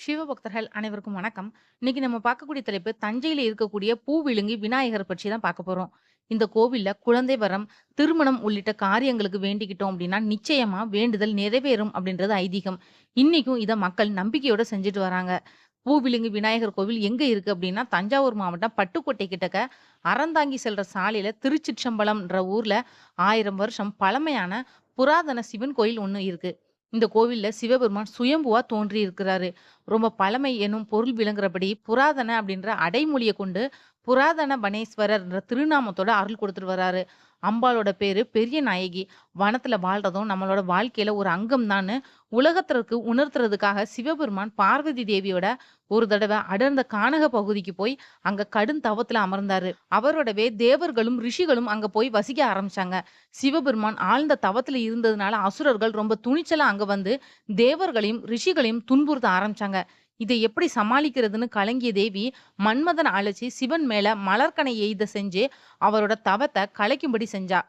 சிவபக்தர்கள் அனைவருக்கும் வணக்கம். இன்னைக்கு நம்ம பார்க்கக்கூடிய தலைப்பு தஞ்சையில இருக்கக்கூடிய பூவிழுங்கி விநாயகர் பற்றி தான் பார்க்க போறோம். இந்த கோவில்ல குழந்தை வரம், திருமணம் உள்ளிட்ட காரியங்களுக்கு வேண்டிக்கிட்டோம் அப்படின்னா, நிச்சயமா வேண்டுதல் நிறைவேறும் அப்படின்றது ஐதீகம். இன்னைக்கும் இதை மக்கள் நம்பிக்கையோட செஞ்சுட்டு வராங்க. பூவிலுங்கு விநாயகர் கோவில் எங்க இருக்கு அப்படின்னா, தஞ்சாவூர் மாவட்டம் பட்டுக்கோட்டை கிட்டக்க அறந்தாங்கி செல்ற சாலையில திருச்சிற்றம்பலம்ன்ற ஊர்ல ஆயிரம் வருஷம் பழமையான புராதன சிவன் கோயில் ஒன்று இருக்கு. இந்த கோவில்ல சிவபெருமான் சுயம்புவா தோன்றி இருக்கிறாரு. ரொம்ப பழமை எனும் பொருள் விளங்குறபடி புராதன அப்படின்ற அடைமொழியை கொண்டு புராதன பனேஸ்வரர்ன்ற திருநாமத்தோட அருள் கொடுத்துட்டு வர்றாரு அம்பாளோட பேரு பெரிய நாயகி. வனத்துல வாழ்றதும் நம்மளோட வாழ்க்கையில ஒரு அங்கம் தான் உலகத்திற்கு உணர்த்துறதுக்காக சிவபெருமான் பார்வதி தேவியோட ஒரு தடவை அடர்ந்த கானக பகுதிக்கு போய் அங்க கடும் தவத்துல அமர்ந்தாரு. அவரோடவே தேவர்களும், ரிஷிகளும் அங்க போய் வசிக்க ஆரம்பிச்சாங்க. சிவபெருமான் ஆழ்ந்த தவத்துல இருந்ததுனால அசுரர்கள் ரொம்ப துணிச்சலா அங்க வந்து தேவர்களையும், ரிஷிகளையும் துன்புறுத்த ஆரம்பிச்சாங்க. இதை எப்படி சமாளிக்கிறதுன்னு கலங்கிய தேவி மன்மதன் அழைச்சி சிவன் மேல மலர்கனை எய்த செஞ்சு அவரோட தவத்தை கலைக்கும்படி செஞ்சா.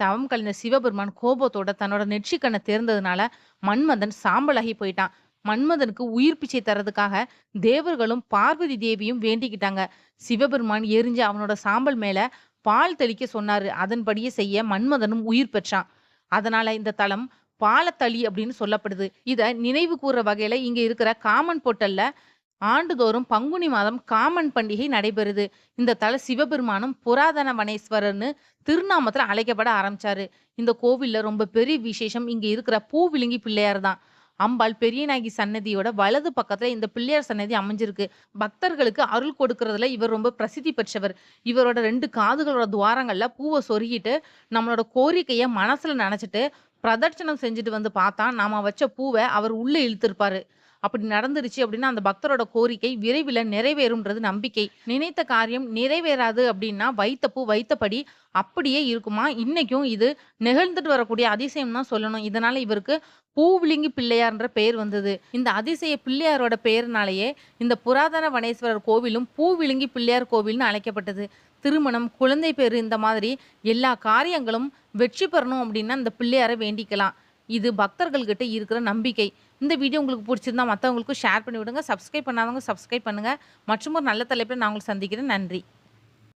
தவம் கழிந்த சிவபெருமான் கோபத்தோட தன்னோட நெற்றிக் கண்ண திறந்ததுனால மன்மதன் சாம்பலாகி போயிட்டான். மன்மதனுக்கு உயிர் பிச்சை தர்றதுக்காக தேவர்களும், பார்வதி தேவியும் வேண்டிக்கிட்டாங்க. சிவபெருமான் எரிஞ்சு அவனோட சாம்பல் மேல பால் தெளிக்க சொன்னாரு. அதன்படியே செய்ய மன்மதனும் உயிர் பெற்றான். அதனால இந்த தலம் பாலத்தளி அப்படின்னு சொல்லப்படுது. இதை நினைவு கூற வகையில இங்க இருக்கிற காமன் போட்டல்ல ஆண்டுதோறும் பங்குனி மாதம் காமன் பண்டிகை நடைபெறுது. இந்த தல சிவபெருமானும் புராதன வனேஸ்வரர்னு திருநாமத்துல அழைக்கப்பட ஆரம்பிச்சாரு. இந்த கோவில்ல ரொம்ப பெரிய விசேஷம் இங்க இருக்கிற பூவிழுங்கி பிள்ளையார் தான். அம்பாள் பெரியநாயகி சன்னதியோட வலது பக்கத்துல இந்த பிள்ளையார் சன்னதி அமைஞ்சிருக்கு. பக்தர்களுக்கு அருள் கொடுக்கறதுல இவர் ரொம்ப பிரசித்தி பெற்றவர். இவரோட ரெண்டு காதுகளோட துவாரங்கள்ல பூவை சொருகிட்டு நம்மளோட கோரிக்கைய மனசுல நினைச்சிட்டு பிரதட்சணம் செஞ்சுட்டு வந்து பார்த்தா, நாம வச்ச பூவை அவர் உள்ளே இழுத்திருப்பாரு. அப்படி நடந்துருச்சு அப்படின்னா, அந்த பக்தரோட கோரிக்கை விரைவில் நிறைவேறும்ன்றது நம்பிக்கை. நினைத்த காரியம் நிறைவேறாது அப்படின்னா, வைத்த பூ வைத்தபடி அப்படியே இருக்குமா, இன்னைக்கும் இது நிகழ்ந்துட்டு வரக்கூடிய அதிசயம் தான் சொல்லணும். இதனால இவருக்கு பூவிழுங்கி பிள்ளையார்ன்ற பெயர் வந்தது. இந்த அதிசய பிள்ளையாரோட பெயர்னாலேயே இந்த புராதன வனேஸ்வரர் கோவிலும் பூவிழுங்கி பிள்ளையார் கோவில்னு அழைக்கப்பட்டது. திருமணம், குழந்தை பேர் இந்த மாதிரி எல்லா காரியங்களும் வெற்றி பெறணும் அப்படின்னா, இந்த பிள்ளையாரை வேண்டிக்கலாம். இது பக்தர்கள்கிட்ட இருக்கிற நம்பிக்கை. இந்த வீடியோ உங்களுக்கு பிடிச்சிருந்தா மற்றவங்களுக்கும் ஷேர் பண்ணி விடுங்க. சப்ஸ்கிரைப் பண்ணாதவங்க சப்ஸ்கிரைப் பண்ணுங்கள் மற்றும் ஒரு நல்ல தலைப்பில் நான் உங்களுக்கு சந்திக்கிறேன். நன்றி.